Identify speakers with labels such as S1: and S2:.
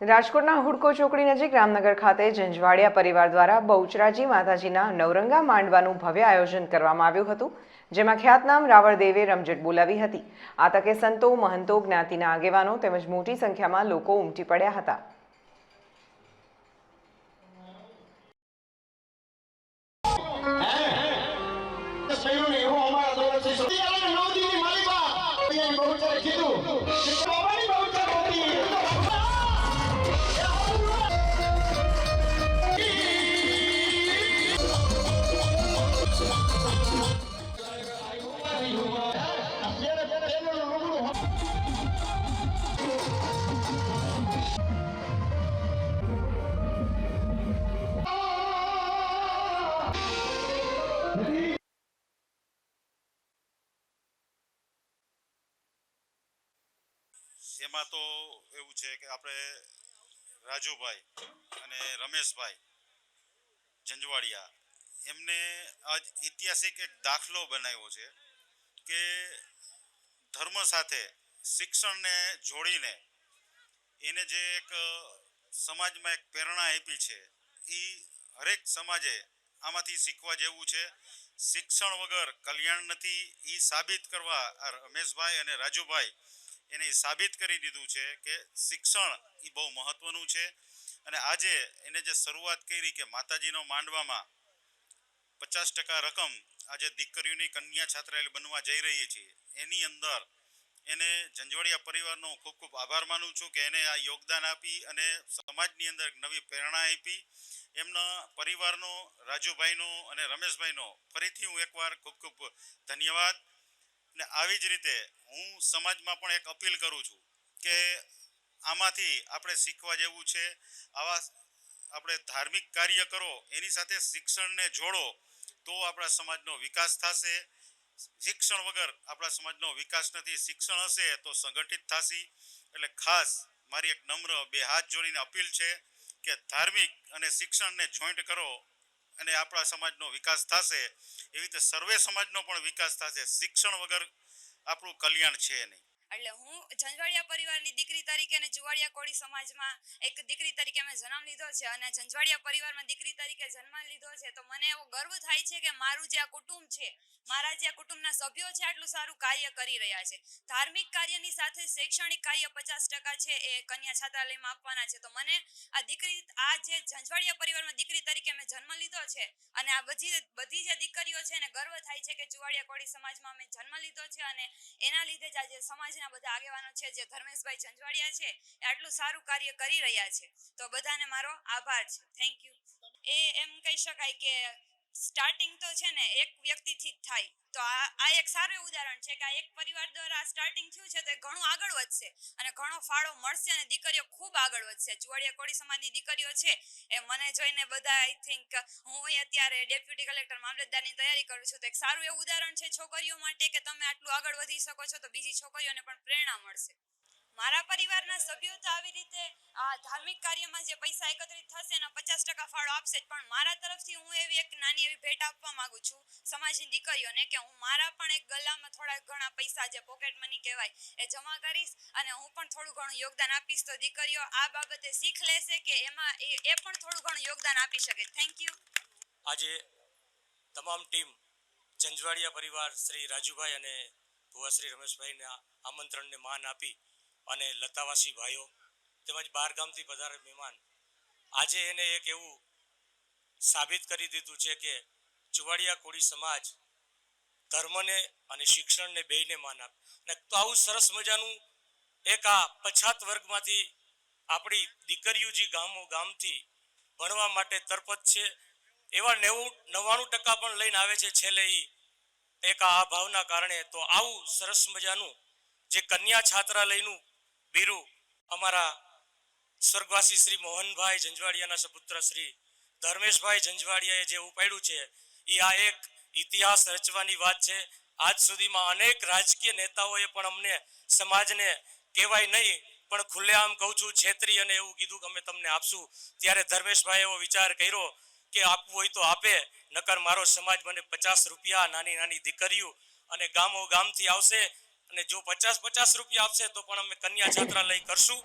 S1: રાજકોટના હુડકો ચોકડી નજીક રામનગર ખાતે ઝંઝવાડિયા પરિવાર દ્વારા બહુચરાજી માતાજીના નવરંગા માંડવાનું ભવ્ય આયોજન કરવામાં આવ્યું હતું, જેમાં ખ્યાતનામ રાવળદેવે રમઝટ બોલાવી હતી. આ તકે સંતો, મહંતો, જ્ઞાતિના આગેવાનો તેમજ મોટી સંખ્યામાં લોકો ઉમટી પડ્યા હતા.
S2: સહયોગી
S3: એમાં તો એવું છે કે આપણે રાજુભાઈ અને રમેશભાઈ ઝંઝવાડિયા, એમને આજ ઐતિહાસિક એક દાખલો બનાવ્યો છે કે ધર્મ સાથે શિક્ષણને જોડીને એને જે એક સમાજમાં એક પ્રેરણા આપી છે એ હરેક સમાજે આમાંથી શીખવા જેવું છે. શિક્ષણ વગર કલ્યાણ નથી એ સાબિત કરવા આ રમેશભાઈ અને રાજુભાઈ એને સાબિત કરી દીધું છે કે શિક્ષણ એ બહુ મહત્વનું છે. અને આજે એને જે શરૂઆત કરી કે માતાજીનો માંડવામાં પચાસ ટકા રકમ આજે દીકરીઓની કન્યા છાત્રાલય બનવા જઈ રહી છે. એની અંદર એને જંજવાડિયા પરિવારનો ખૂબ ખૂબ આભાર માનું છું કે એને આ યોગદાન આપી અને સમાજની અંદર નવી પ્રેરણા આપી. એમના પરિવારનો, રાજુભાઈનો અને રમેશભાઈનો ફરીથી હું એકવાર ખૂબ ખૂબ ધન્યવાદ. ને આવી જ રીતે હું સમાજમાં પણ એક અપીલ કરું છું કે આમાંથી આપણે શીખવા જેવું છે, આવા આપણે ધાર્મિક કાર્ય કરો, એની સાથે શિક્ષણને જોડો, તો આપણા સમાજનો વિકાસ થશે. શિક્ષણ વગર આપણા સમાજનો વિકાસ નથી, શિક્ષણ હશે તો સંગઠિત થશે. એટલે ખાસ મારી એક નમ્ર બે હાથ જોડીને અપીલ છે કે ધાર્મિક અને શિક્ષણને જોઈન્ટ કરો અને આપણા સમાજનો વિકાસ થશે, એવી રીતે સર્વે સમાજનો પણ વિકાસ થશે. શિક્ષણ વગર આપણું કલ્યાણ છે નહીં.
S4: એટલે હું ઝંઝવાડિયા પરિવારની દીકરી તરીકે અને જુવાડિયા કોળી સમાજમાં એક દીકરી તરીકે મેં જન્મ લીધો છે અને ઝંઝવાડિયા પરિવારમાં દીકરી તરીકે જન્મ લીધો છે, તો મને એવો ગર્વ થાય છે કે મારું જે આ કુટુંબ છે, મારા જે આ કુટુંબના સભ્યો છે, આટલું સારું કાર્ય કરી રહ્યા છે. ધાર્મિક કાર્યની સાથે શૈક્ષણિક કાર્ય પચાસ ટકા છે, એ કન્યા છાત્રાલયમાં આપવાના છે. તો મને આ દીકરી, આ જે ઝંઝવાડિયા પરિવારમાં દીકરી તરીકે મેં જન્મ લીધો છે અને આ બધી બધી જે દીકરીઓ છે એને ગર્વ થાય છે કે જુવાડિયા કોળી સમાજમાં મેં જન્મ લીધો છે અને એના લીધે જ આજે સમાજના બધા આગેવાનો છે, જે ધર્મેશભાઈ ઝંઝવાડિયા છે, એ આટલું સારું કાર્ય કરી રહ્યા છે. તો બધાને મારો આભાર છે. થેન્ક યુ એ એમ કહી શકાય કે સ્ટાર્ટિંગ તો છે ને, એક વ્યક્તિથી જ થાય. તો આ આ એક સારું ઉદાહરણ છે કે આ એક પરિવાર દ્વારા સ્ટાર્ટિંગ થયું છે તો ઘણું આગળ વધશે અને ઘણો ફાળો મળશે અને દીકરીઓ ખૂબ આગળ વધશે. ચુવાડિયા કોળી સમાજની દીકરીઓ છે એ મને જોઈને બધા આઈ થિંક હું અત્યારે ડેપ્યુટી કલેક્ટર મામલતદારની તૈયારી કરું છું તો એક સારું એવું ઉદાહરણ છે છોકરીઓ માટે કે તમે આટલું આગળ વધી શકો છો તો બીજી છોકરીઓને પણ પ્રેરણા મળશે. મારા પરિવારના સભ્યો તો આવી રીતે આ ધાર્મિક કાર્યમાં જે પૈસા એકત્રિત થશે એનો પચાસ ટકા ફાળો આપશે પણ મારા તરફથી હું એવી એક નાની એવી ભેટ આપવા માંગુ છું સમાજની દીકરીઓને કે હું મારા પણ એક ગલામાં થોડા ઘણા પૈસા જે પોકેટ મની કહેવાય એ જમા કરીશ અને હું પણ થોડું ઘણું યોગદાન આપીશ તો દીકરીઓ આ બાબતે શીખ લેશે કે એમાં એ પણ થોડું ઘણું યોગદાન આપી શકે. થેન્ક યુ
S5: આજે તમામ ટીમ જંજવાડિયા પરિવાર શ્રી રાજુભાઈ અને ભુવાશ્રી રમેશભાઈના આમંત્રણને માન આપી અને લતાવાસી ભાઈઓ તેમજ ગામથી પધારે મહેમાન આજે એને એક એવું સાબિત કરી દીધું છે કે ચુવાડિયા કોળી સમાજ ધર્મને અને શિક્ષણને બેયને માન આપે. ને તો આવું સરસ મજાનું એક આ પછાત વર્ગમાંથી આપણી દીકરીઓ જે ગામો ગામથી ભણવા માટે તરપત છે. એવા નેવું, નવ્વાણું ટકા પણ લઈને આવે છે છેલ્લે એ એક આ ભાવના કારણે તો આવું સરસ મજાનું જે કન્યા છાત્રાલયનું બીરું અમારા સ્વર્ગવાસી શ્રી મોહનભાઈ ઝંઝવાડિયાના સપુત્ર શ્રી ધર્મેશભાઈ ઝંઝવાડિયાએ જે ઉપાડ્યું છે, એ આ એક ઇતિહાસ રચવાની વાત છે. આજ સુધીમાં અનેક રાજકીય નેતાઓએ પણ અમને સમાજને કહેવાય નહીં, પણ ખુલ્લેઆમ કહું છું, છેતરી અને એવું કીધું કે અમે તમને આપશું. ત્યારે ધર્મેશભાઈ એવો વિચાર કર્યો કે આપવું હોય તો આપે, નકર મારો સમાજ મને પચાસ રૂપિયા નાની નાની દીકરીઓ અને ગામો ગામથી આવશે અને જો પચાસ પચાસ રૂપિયા આપશે તો પણ અમે કન્યા છાત્રાલય કરશું.